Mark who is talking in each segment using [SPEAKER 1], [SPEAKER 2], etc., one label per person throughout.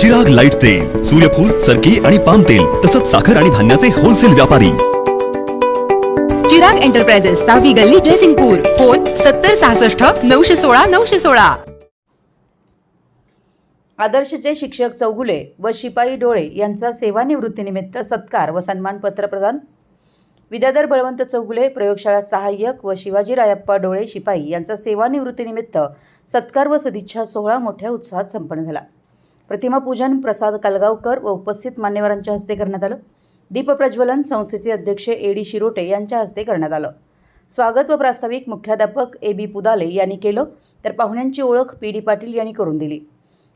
[SPEAKER 1] Chirag light तेल सूर्यफूल सरकी आणि पाम तेल तसंच साखर आणि धान्याचे होलसेल व्यापारी.
[SPEAKER 2] चिराग एंटरप्राइजेस सावी गल्ली ड्रेसिंगपूर फोन सत्तर सहासष्ट नऊशे सोळा नऊशे सोळा.
[SPEAKER 3] आदर्शचे शिक्षक चौगुले व शिपाई डोळे यांचा सेवानिवृत्तीनिमित्त सत्कार व सन्मानपत्र प्रदान विद्याधर बळवंत चौगुले प्रयोगशाळा सहाय्यक व शिवाजी रायप्पा डोळे शिपाई यांचा सेवानिवृत्तीनिमित्त सत्कार व सदिच्छा सोहळा मोठ्या उत्साहात संपन्न झाला. प्रतिमा पूजन प्रसाद कालगावकर व उपस्थित मान्यवरांच्या हस्ते करण्यात आलं. दीपप्रज्वलन संस्थेचे अध्यक्ष ए डी शिरोटे यांच्या हस्ते करण्यात आलं. स्वागत व प्रास्ताविक मुख्याध्यापक ए बी पुदाले यांनी केलं तर पाहुण्यांची ओळख पी डी पाटील यांनी करून दिली.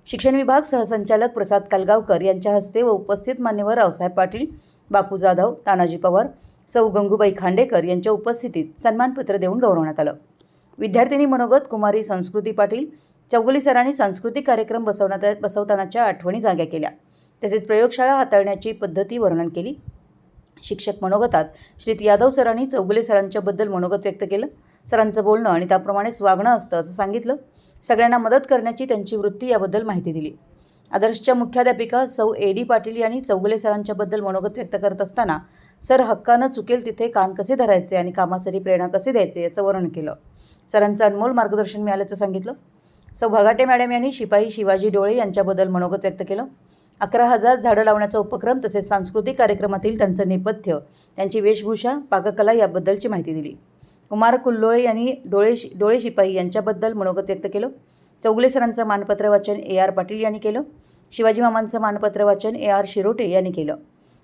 [SPEAKER 3] शिक्षण विभाग सहसंचालक प्रसाद कालगावकर यांच्या हस्ते व उपस्थित मान्यवर रावसाहेब पाटील बापू जाधव तानाजी पवार सौ गंगूबाई खांडेकर यांच्या उपस्थितीत सन्मानपत्र देऊन गौरवण्यात आलं. विद्यार्थिनी मनोगत कुमारी संस्कृती पाटील चौगुली सरांनी सांस्कृतिक कार्यक्रम बसवण्यात बसवतानाच्या आठवणी जाग्या केल्या. तसेच प्रयोगशाळा हाताळण्याची पद्धती वर्णन केली. शिक्षक मनोगतात श्री यादव सरांनी चौगुले सरांच्याबद्दल मनोगत व्यक्त केलं. सरांचं बोलणं आणि त्याप्रमाणेच वागणं असतं असं सांगितलं. सगळ्यांना मदत करण्याची त्यांची वृत्ती याबद्दल माहिती दिली. आदर्शच्या मुख्याध्यापिका सौ ए डी पाटील यांनी चौगुले सरांच्याबद्दल मनोगत व्यक्त करत असताना सर हक्कानं चुकेल तिथे कान कसे धरायचे आणि कामासाठी प्रेरणा कसे द्यायचे याचं वर्णन केलं. सरांचं अनमोल मार्गदर्शन मिळाल्याचं सांगितलं. सौ भगाटे मॅडम यांनी शिपाई शिवाजी डोळे यांच्याबद्दल मनोगत व्यक्त केलं. अकरा हजार झाडं लावण्याचा उपक्रम तसेच सांस्कृतिक कार्यक्रमातील त्यांचं नेपथ्य त्यांची वेशभूषा पाककला याबद्दलची माहिती दिली. कुमार कुल्लोळे यांनी डोळे शि डोळे शिपाई यांच्याबद्दल मनोगत व्यक्त केलं. चौगुले सरांचं मानपत्र वाचन ए आर पाटील यांनी केलं. शिवाजी मामांचं मानपत्र वाचन ए आर शिरोटे यांनी केलं.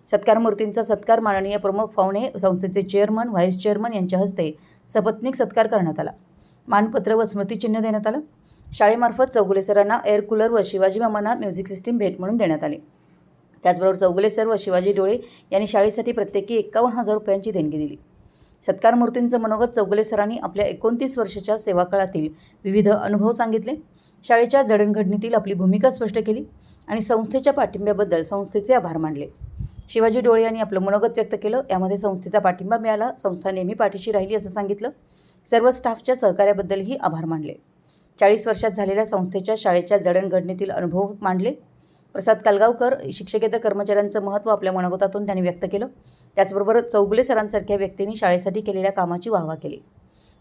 [SPEAKER 3] सत्कार मूर्तींचा सत्कार माननीय प्रमुख पाहुणे संस्थेचे चेअरमन व्हाईस चेअरमन यांच्या हस्ते सपत्निक सत्कार करण्यात आला. मानपत्र व स्मृतिचिन्ह देण्यात आलं. शाळेमार्फत चौगुले सरांना एअर कूलर व शिवाजी मामांना म्युझिक सिस्टीम भेट म्हणून देण्यात आली. त्याचबरोबर चौगुले सर व शिवाजी डोळे यांनी शाळेसाठी प्रत्येकी एकावन्न हजार रुपयांची देणगी दिली. सत्कार मूर्तींचं मनोगत चौगले सरांनी आपल्या एकोणतीस वर्षाच्या सेवाकाळातील विविध अनुभव सांगितले. शाळेच्या जडणघडणीतील आपली भूमिका स्पष्ट केली आणि संस्थेच्या पाठिंब्याबद्दल संस्थेचे आभार मानले. शिवाजी डोळे यांनी आपलं मनोगत व्यक्त केलं. यामध्ये संस्थेचा पाठिंबा मिळाला. संस्था नेहमी पाठीशी राहिली असं सांगितलं. सर्व स्टाफच्या सहकार्याबद्दलही आभार मानले. चाळीस वर्षात झालेल्या संस्थेच्या शाळेच्या जडणघडणीतील अनुभव मांडले प्रसाद कालगावकर शिक्षकेतर कर्मचाऱ्यांचं महत्त्व आपल्या मनोगतातून त्यांनी व्यक्त केलं. त्याचबरोबर चौगुले सरांसारख्या व्यक्तींनी शाळेसाठी केलेल्या कामाची वाहवा केली.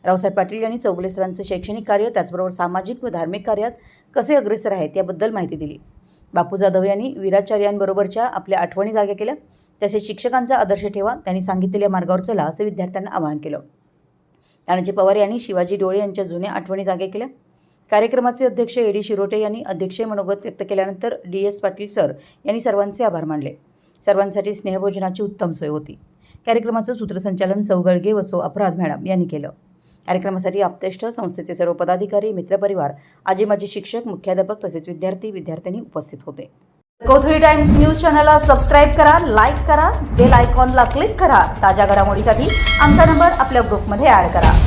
[SPEAKER 3] रावसाहेब पाटील यांनी चौगुले सरांचं शैक्षणिक कार्य त्याचबरोबर सामाजिक व धार्मिक कार्यात कसे अग्रेसर आहेत याबद्दल माहिती दिली. बापू जाधव यांनी वीराचार्यांबरोबरच्या आपल्या आठवणी जाग्या केल्या. तसेच शिक्षकांचा आदर्श ठेवा त्यांनी सांगितलेल्या मार्गावर चला असं विद्यार्थ्यांना आवाहन केलं. तानाजी पवार यांनी शिवाजी डोळे यांच्या जुन्या आठवणी जाग्या केल्या. कार्यक्रमाचे अध्यक्ष ए डी शिरोटे यांनी अध्यक्षीय मनोगत व्यक्त केल्यानंतर डी एस पाटील सर यांनी सर्वांचे आभार मानले. सर्वांसाठी स्नेहभोजनाची उत्तम सोय होती. कार्यक्रमाचं सूत्रसंचालन सौगळगे व सौ अपराध मॅडम यांनी केलं. कार्यक्रमासाठी आपतेष्ट संस्थेचे सर्व पदाधिकारी मित्रपरिवार आजी माजी शिक्षक मुख्याध्यापक तसेच विद्यार्थी विद्यार्थ्यांनी उपस्थित होते. कोथळी टाइम्स न्यूज चॅनलला सबस्क्राईब करा लाईक करा बेल आयकॉनला क्लिक करा. ताज्या घडामोडीसाठी आमचा नंबर आपल्या ग्रुपमध्ये ॲड करा.